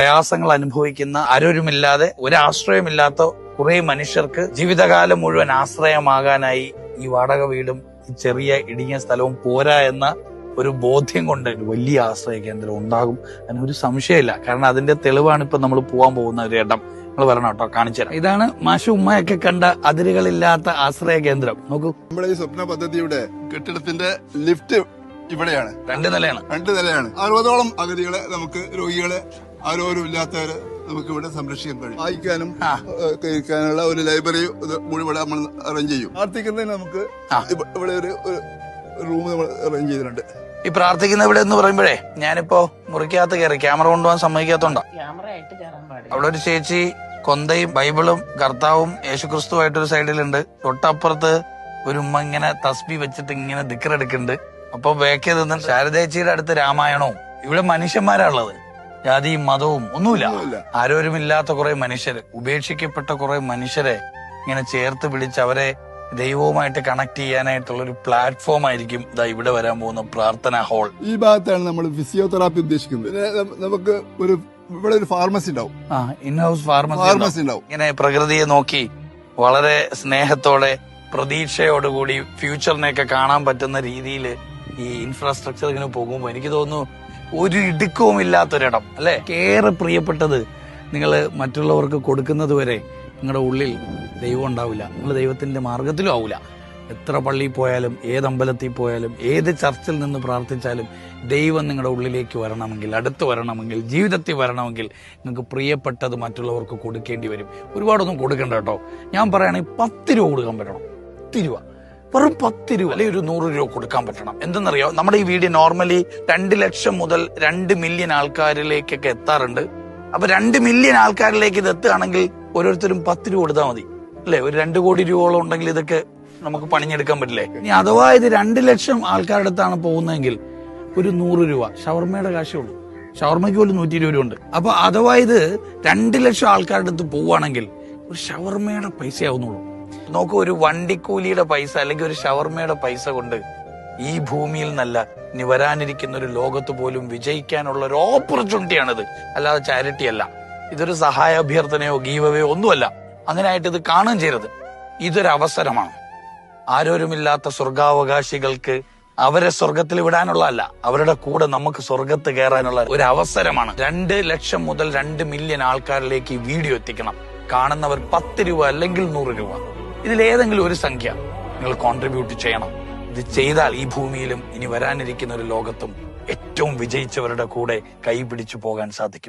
പ്രയാസങ്ങൾ അനുഭവിക്കുന്ന ആരോരുമില്ലാതെ ഒരാശ്രയമില്ലാത്ത കുറെ മനുഷ്യർക്ക് ജീവിതകാലം മുഴുവൻ ആശ്രയമാകാനായി ഈ വാടക വീടും ചെറിയ ഇടുങ്ങിയ സ്ഥലവും പോരാ എന്ന ഒരു ബോധ്യം കൊണ്ട് വലിയ ആശ്രയ കേന്ദ്രം ഉണ്ടാകും അതിനൊരു സംശയമില്ല. കാരണം അതിന്റെ തെളിവാണ് ഇപ്പൊ നമ്മൾ പോകാൻ പോകുന്ന ഒരു ഇടം. നിങ്ങൾ വരണം കേട്ടോ കാണിച്ചു തരാം. ഇതാണ് മാഷ ഉമ്മയൊക്കെ കണ്ട അതിരുകളില്ലാത്ത ആശ്രയ കേന്ദ്രം. നോക്കൂ. നമ്മുടെ ഈ സ്വപ്ന പദ്ധതിയുടെ കെട്ടിടത്തിന്റെ ലിഫ്റ്റ് ഇവിടെയാണ്. രണ്ട് നിലയാണ്. രണ്ട് നിലയാണ്. അറുപതോളം അഗതികളെ നമുക്ക് രോഗികളെ ആരോരും ഇല്ലാത്തവരെ നമുക്ക് ഇവിടെ സംരക്ഷിക്കാൻ കഴിയും. വായിക്കാനും. കഴിക്കാനുള്ള ഒരു ലൈബ്രറി മുഴുവൻ ഇവിടെ നമ്മൾ അറേഞ്ച് ചെയ്യും. പ്രാർത്ഥിക്കുന്നതിന് നമുക്ക് ഇവിടെ ഒരു റൂം നമ്മൾ അറേഞ്ച് ചെയ്തിട്ടുണ്ട്. ഈ പ്രാർത്ഥിക്കുന്ന ഇവിടെ എന്ന് പറയുമ്പോഴേ ഞാനിപ്പോ മുറിക്കകത്ത് കയറി ക്യാമറ കൊണ്ടുപോകാൻ സമ്മതിക്കാത്തോണ്ടാ. അവിടെ ഒരു ചേച്ചി കൊന്തയും ബൈബിളും കർത്താവും യേശുക്രിസ്തുവായിട്ടൊരു സൈഡിലുണ്ട്. തൊട്ടപ്പുറത്ത് ഒരു ഉമ്മ ഇങ്ങനെ തസ്ബി വെച്ചിട്ട് ഇങ്ങനെ ദിക്കറെടുക്കുന്നുണ്ട്. അപ്പൊ ബേക്ക് നിന്ന് ശാരദേച്ചിയുടെ അടുത്ത് രാമായണവും. ഇവിടെ മനുഷ്യന്മാരാ ഉള്ളത്. ജാതിയും മതവും ഒന്നുമില്ല. ആരോരുമില്ലാത്ത കുറെ മനുഷ്യര് ഉപേക്ഷിക്കപ്പെട്ട കുറെ മനുഷ്യരെ ഇങ്ങനെ ചേർത്ത് പിടിച്ച് അവരെ ദൈവവുമായിട്ട് കണക്ട് ചെയ്യാനായിട്ടുള്ള ഒരു പ്ലാറ്റ്ഫോം ആയിരിക്കും ഇതാ ഇവിടെ വരാൻ പോകുന്ന പ്രാർത്ഥന ഹോൾ ഈ ഭാഗത്താണ് നമ്മൾ ഫിസിയോതെറാപ്പി ഉദ്ദേശിക്കുന്നത്. നമുക്ക് ഒരു ഇവിടെ ഒരു ഫാർമസി ഉണ്ടാവും. ആ ഇൻ ഹൗസ് ഫാർമസി ഫാർമസി ഉണ്ടാവും. ഇങ്ങനെ പ്രകൃതിയെ നോക്കി വളരെ സ്നേഹത്തോടെ പ്രതീക്ഷയോടുകൂടി ഫ്യൂച്ചറിനെയൊക്കെ കാണാൻ പറ്റുന്ന രീതിയിൽ ഈ ഇൻഫ്രാസ്ട്രക്ചർ ഇങ്ങനെ പോകുമ്പോൾ എനിക്ക് തോന്നുന്നു ഒരു ഇടുക്കവും ഇല്ലാത്തൊരിടം അല്ലെ? ഏറെ പ്രിയപ്പെട്ടത് നിങ്ങൾ മറ്റുള്ളവർക്ക് കൊടുക്കുന്നത് വരെ നിങ്ങളുടെ ഉള്ളിൽ ദൈവം ഉണ്ടാവില്ല. നിങ്ങൾ ദൈവത്തിന്റെ മാർഗത്തിലും ആവില്ല എത്ര പള്ളിയിൽ പോയാലും ഏത് അമ്പലത്തിൽ പോയാലും ഏത് ചർച്ചിൽ നിന്ന് പ്രാർത്ഥിച്ചാലും ദൈവം നിങ്ങളുടെ ഉള്ളിലേക്ക് വരണമെങ്കിൽ അടുത്ത് വരണമെങ്കിൽ ജീവിതത്തിൽ വരണമെങ്കിൽ നിങ്ങൾക്ക് പ്രിയപ്പെട്ടത് മറ്റുള്ളവർക്ക് കൊടുക്കേണ്ടി വരും. ഒരുപാടൊന്നും കൊടുക്കണ്ട കേട്ടോ. ഞാൻ പറയുകയാണെങ്കിൽ പത്ത് രൂപ കൊടുക്കാൻ പറ്റണം. പത്ത് രൂപ. വെറും പത്ത് രൂപ അല്ലെങ്കിൽ ഒരു നൂറ് രൂപ കൊടുക്കാൻ പറ്റണം. എന്തെന്നറിയോ? നമ്മുടെ ഈ വീഡിയോ നോർമലി രണ്ട് ലക്ഷം മുതൽ രണ്ട് മില്യൺ ആൾക്കാരിലേക്കൊക്കെ എത്താറുണ്ട്. അപ്പൊ രണ്ട് മില്യൺ ആൾക്കാരിലേക്ക് ഇത് എത്തുകയാണെങ്കിൽ ഓരോരുത്തരും പത്ത് രൂപ കൊടുത്താൽ മതി. അല്ലെ? ഒരു രണ്ട് കോടി രൂപയോളം ഉണ്ടെങ്കിൽ ഇതൊക്കെ നമുക്ക് പണിഞ്ഞെടുക്കാൻ പറ്റില്ലേ? ഇനി അഥവാ ഇത് രണ്ട് ലക്ഷം ആൾക്കാരുടെ അടുത്താണ് പോകുന്നതെങ്കിൽ ഒരു നൂറ് രൂപ. ഷവർമയുടെ കാശേ ഉള്ളൂ. ഷവർമയ്ക്ക് പോലും നൂറ്റി ഇരുപത് രൂപ ഉണ്ട് അപ്പൊ അഥവാ ഇത് രണ്ട് ലക്ഷം ആൾക്കാരുടെ അടുത്ത് പോവുകയാണെങ്കിൽ ഒരു ഷവർമയുടെ പൈസ ആവുന്നുള്ളൂ നോക്കൂ ഒരു വണ്ടിക്കൂലിയുടെ പൈസ അല്ലെങ്കിൽ ഒരു ഷവർമയുടെ പൈസ കൊണ്ട് ഈ ഭൂമിയിൽ നിന്നല്ല ഇനി വരാനിരിക്കുന്ന ഒരു ലോകത്ത് പോലും വിജയിക്കാനുള്ള ഒരു ഓപ്പർച്യൂണിറ്റിയാണിത്. അല്ലാതെ ചാരിറ്റി അല്ല. ഇതൊരു സഹായ അഭ്യർത്ഥനയോ ഗീവവയോ ഒന്നുമല്ല. അങ്ങനെ ആയിട്ട് ഇത് കാണുകയും ചെയ്യരുത്. ഇതൊരു അവസരമാണ്. ആരോരുമില്ലാത്ത സ്വർഗാവകാശികൾക്ക് അവരെ സ്വർഗത്തിൽ വിടാനുള്ള അല്ല അവരുടെ കൂടെ നമുക്ക് സ്വർഗത്ത് കയറാനുള്ള ഒരു അവസരമാണ്. രണ്ട് ലക്ഷം മുതൽ രണ്ട് മില്യൺ ആൾക്കാരിലേക്ക് ഈ വീഡിയോ എത്തിക്കണം. കാണുന്നവർ പത്ത് രൂപ അല്ലെങ്കിൽ നൂറ് രൂപ. ഇതിലേതെങ്കിലും ഒരു സംഖ്യ നിങ്ങൾ കോൺട്രിബ്യൂട്ട് ചെയ്യണം. ഇത് ചെയ്താൽ ഈ ഭൂമിയിലും ഇനി വരാനിരിക്കുന്ന ഒരു ലോകത്തും ഏറ്റവും വിജയിച്ചവരുടെ കൂടെ കൈപിടിച്ചു പോകാൻ സാധിക്കും.